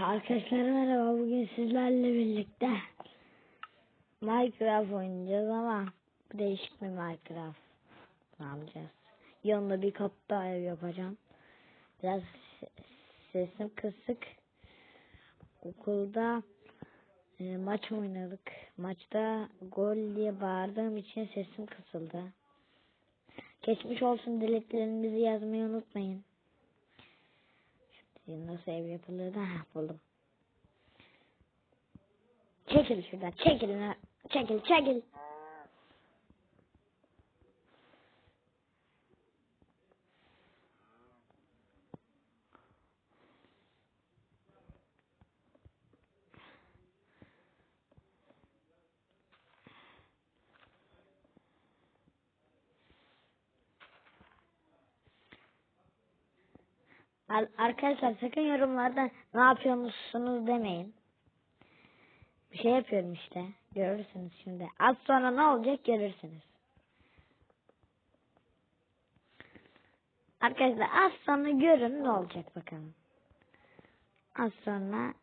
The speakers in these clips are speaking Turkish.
Arkadaşlar merhaba bugün sizlerle birlikte Minecraft oynayacağız ama değişik bir Minecraft ne yapacağız? Yanında bir kat daha ev yapacağım. Biraz se- sesim kısık. Okulda e, maç oynadık. Maçta gol diye bağırdığım için sesim kısıldı. Geçmiş olsun dileklerinizi yazmayı unutmayın. Şimdi nasıl ev yapılır da buldum. Çekil şuradan çekil. Çekil çekil. Arkadaşlar sakın yorumlarda ne yapıyormuşsunuz demeyin. Bir şey yapıyorum işte. Görürsünüz şimdi. Az sonra ne olacak görürsünüz. Arkadaşlar az sonra görün ne olacak bakalım. Az sonra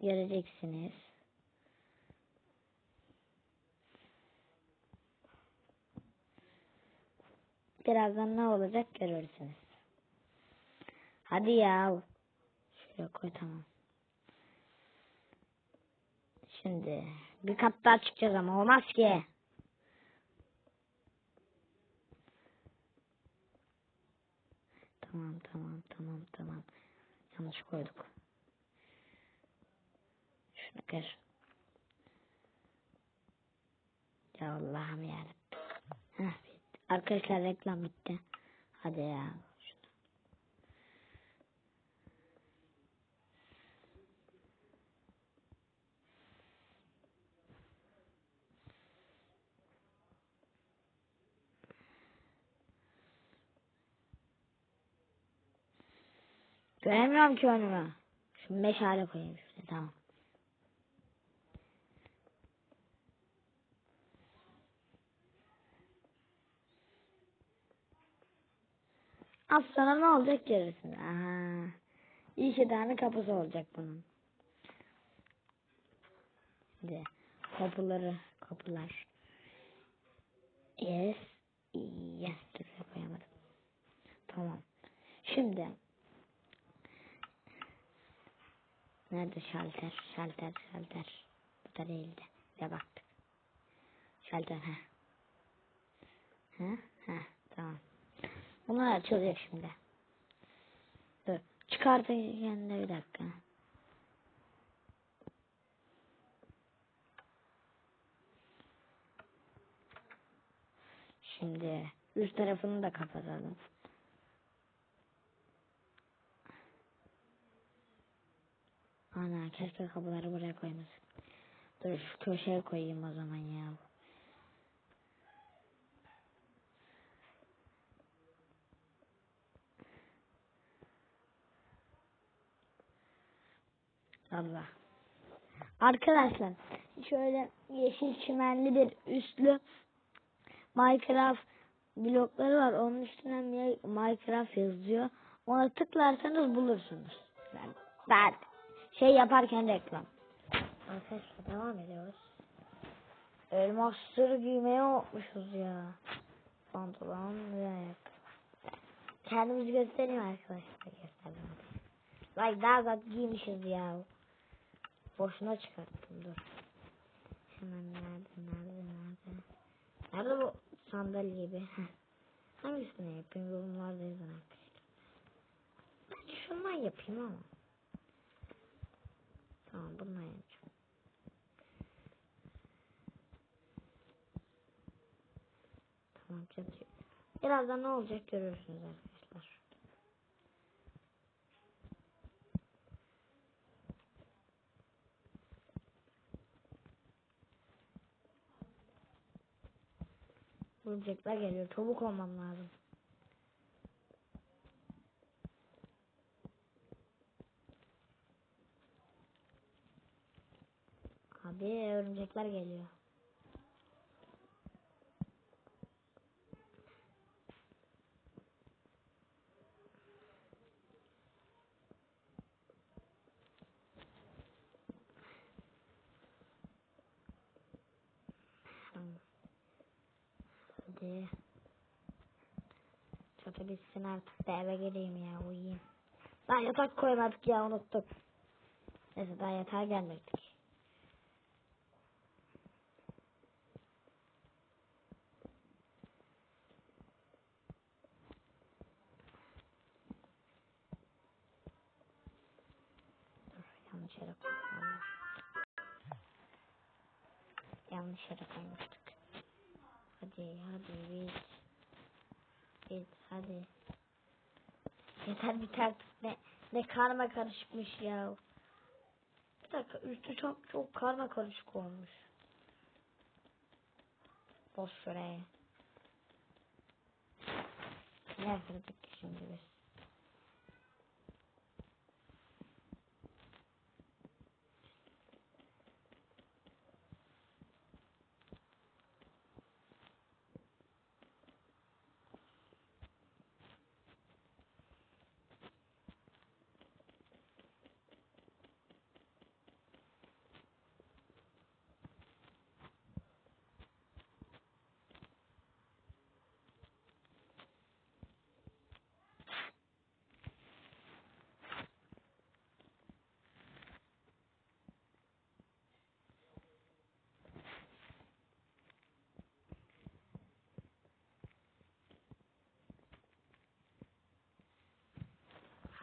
göreceksiniz. Birazdan ne olacak görürsünüz. Hadi ya. Şuraya koy tamam. Şimdi bir kat daha çıkacağız ama olmaz ki. Tamam tamam tamam tamam. Yanlış koyduk. Şunu kır. Ya Allah'ım yarabbim. Heh, bitti. Arkadaşlar reklam bitti. Hadi ya. Şunu. Göremiyorum ki önümü. Şu meşale koyayım şuraya tamam. Az sonra ne olacak görürsün. Aha. İki tane kapısı olacak bunun. Şimdi kapıları kapılar. Yes. Yes. Dur koyamadım. Tamam. Şimdi Nerede şalter? Şalter, şalter. Bu da değildi. Ya baktık. Şalter, ha. Ha, ha, tamam. Bunlar açılıyor şimdi. Dur. Çıkartın kendine bir dakika. Şimdi üst tarafını da kapatalım. Ana keşke kapıları buraya koymasın. Dur şu köşeye koyayım o zaman ya. Allah. Arkadaşlar şöyle yeşil çimenli bir üstlü Minecraft blokları var. Onun üstünden Mi- Minecraft yazıyor. Ona tıklarsanız bulursunuz. Ben, ben şey yaparken reklam. Arkadaşlar devam ediyoruz. Elmasları giymeyi unutmuşuz ya. Pantolon ve ayakkabı. Kendimizi göstereyim arkadaşlar. Gösterdim hadi. Vay daha bak giymişiz ya. Boşuna çıkarttım dur. Hemen nerede nerede nerede. Nerede bu sandalye gibi? Hangisini yapayım yorumlarda yazın arkadaşlar. Ben şundan yapayım ama. Tamam bundan yapacağım. Tamam çatıyor. Birazdan ne olacak görürsünüz arkadaşlar. Vuracaklar geliyor. Çabuk olmam lazım. diye örümcekler geliyor. Hmm. Hadi. Çatı bitsin artık da eve geleyim ya uyuyayım. Daha yatak koymadık ya unuttuk. Neyse daha yatağa gelmedik. Yanlış yere koymuştuk. Hadi hadi bit. Bit hadi. Yeter artık ne, ne karma karışıkmış ya. Bir dakika üstü çok çok karma karışık olmuş. Boş şuraya. Ne ki şimdi biz?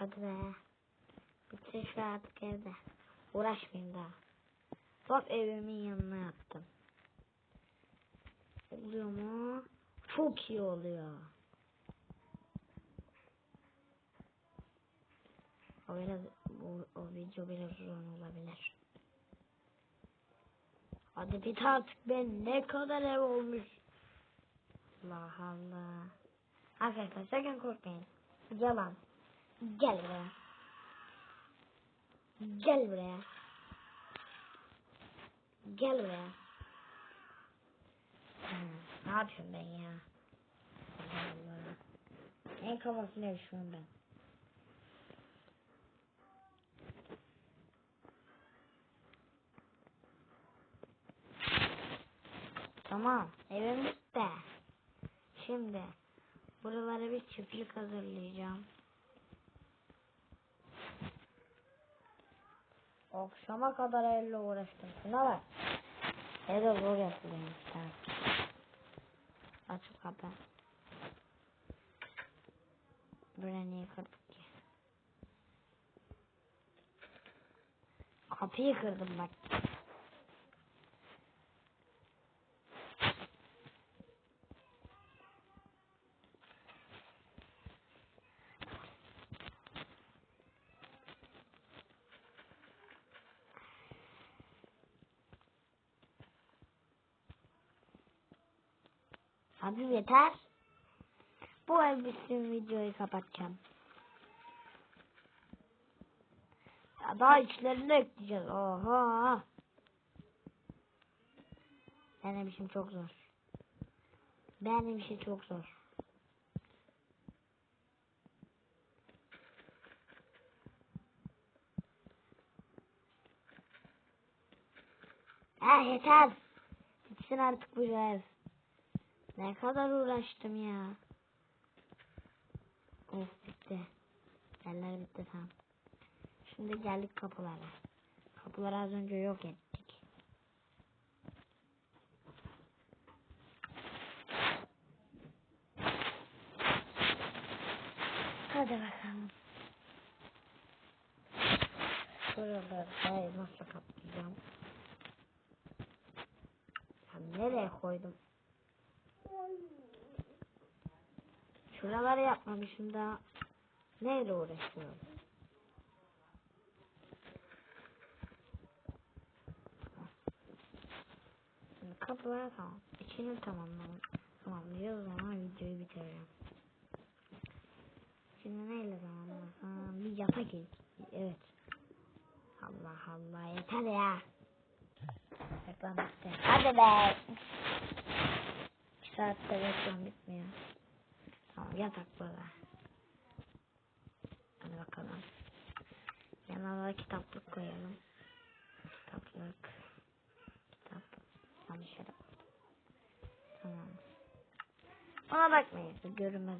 Hadi be. Bitir şu artık evde. Uğraşmayayım daha. Bak evimin yanına yaptım. Oluyor mu? Çok iyi oluyor. O biraz o, o video biraz uzun olabilir. Hadi bit artık ben ne kadar ev olmuş. Allah Allah. Arkadaşlar sakın korkmayın. Yalan. Gel buraya. Gel buraya. Gel buraya. Hmm, ne yapıyorum ben ya? Allah. En kafasını yaşıyorum ben. Tamam. Evim bitti. Şimdi buralara bir çiftlik hazırlayacağım. Akşama kadar elle uğraştım. Şuna bak. Evde zor yapılıyormuş. Tamam. Açık kapı. Niye kırdık ki? Kapıyı kırdım bak. Abi yeter. Bu ev bitsin videoyu kapatacağım. Ya daha içlerini ekleyeceğiz. Oha. Benim işim çok zor. Benim işim çok zor. Eh yeter. Bitsin artık bu ev. Ne kadar uğraştım ya. Of bitti. Eller bitti tamam. Şimdi geldik kapılara. Kapıları az önce yok ettik. Hadi bakalım. Şuraları nasıl kaplayacağım? Ya nereye koydum? Şuraları yapmamışım da neyle uğraşıyorum? Şimdi kapıları tamam. İçini tamamladım. Tamamlıyoruz ama videoyu bitireceğim. Şimdi neyle tamamlasam? Bir yatak ilk. Evet. Allah Allah yeter ya. Hadi be. Bir saatte reklam bitmiyor. Yatak burada. Hadi bakalım. Yanına kitaplık koyalım. Kitaplık. Kitap. Yanlış yere. Tamam. Ona bakmayın. Görünmez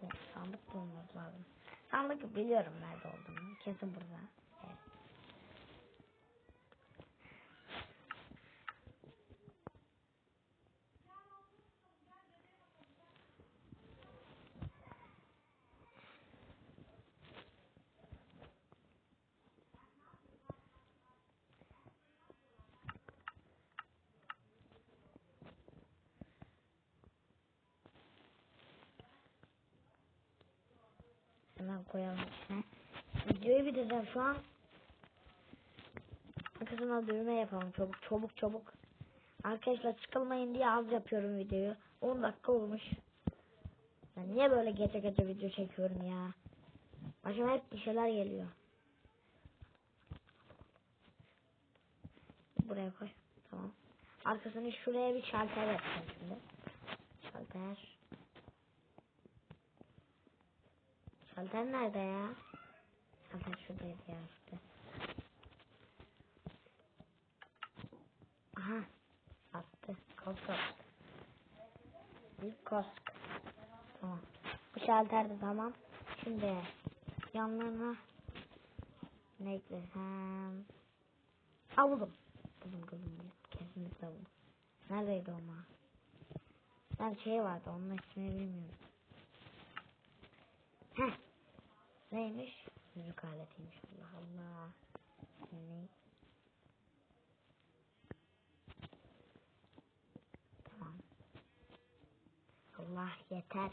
ko- Sandık bulmamız lazım. Sandık biliyorum nerede olduğunu. Kesin burada. Evet. Hemen koyalım içine. Videoyu bitireceğim şu an. Arkasına düğme yapalım çabuk çabuk çabuk. Arkadaşlar sıkılmayın diye az yapıyorum videoyu. 10 dakika olmuş. Ben niye böyle gece gece video çekiyorum ya? Başıma hep bir şeyler geliyor. Buraya koy. Tamam. Arkasını şuraya bir şalter yapacağım şimdi. Şalter. Şalter nerede ya? Şalter şuradaydı ya işte. Aha. Attı. Attı. Bir kask. Tamam. Bu şalter de tamam. Şimdi yanlarına ne eklesem? Aa buldum. Buldum buldum. Kesinlikle buldum. Neredeydi o ma? Ben şey vardı onun ismini bilmiyorum. Heh. Neymiş? Müzik aletiymiş Allah Allah. Ne? Tamam. Allah yeter.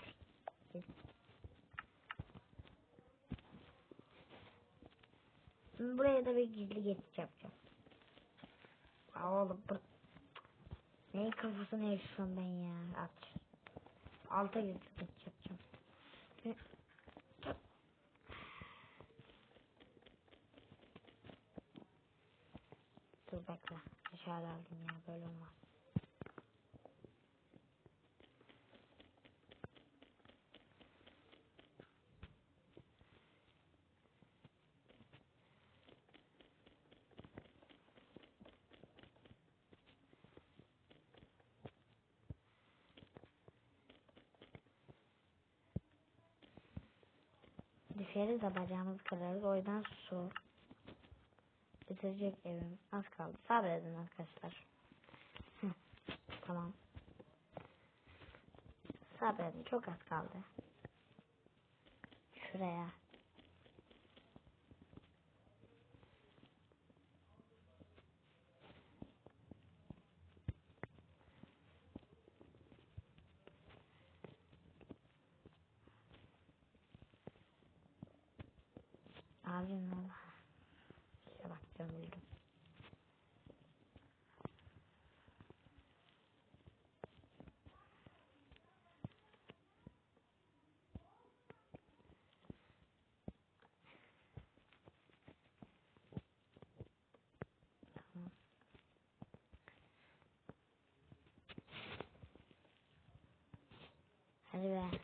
Buraya da bir gizli geçiş yapacağım. Oğlum bu... Neyin kafasını yaşıyorum ben ya? At. Alta gizli geçiş yapacağım. Hı. Dur bekle. Aşağıda aldım ya böyle olmaz. Düşeriz de bacağımızı kırarız. O yüzden su. Bitirecek evim. Az kaldı. Sabredin arkadaşlar. Tamam. Sabredin. Çok az kaldı. Şuraya. Abi ne oldu? İşte bak gömüldüm. Tamam. Hadi be.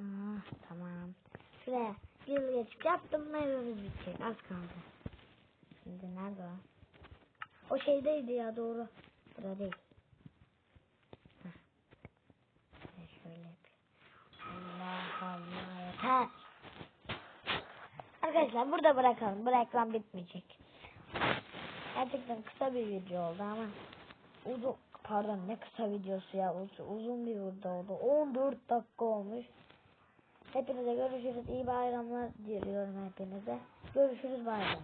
Ah, tamam. Şuraya bir geçip yaptım mı evimiz bitecek. Az kaldı. Şimdi nerede o? O şeydeydi ya doğru. Burada değil. Şöyle yapayım. Allah Allah yeter. Arkadaşlar burada bırakalım. Bu reklam bitmeyecek. Gerçekten kısa bir video oldu ama uzun pardon ne kısa videosu ya uzun, uzun bir video oldu. 14 dakika olmuş. Hepinize görüşürüz. İyi bayramlar diliyorum hepinize. Görüşürüz bay bay.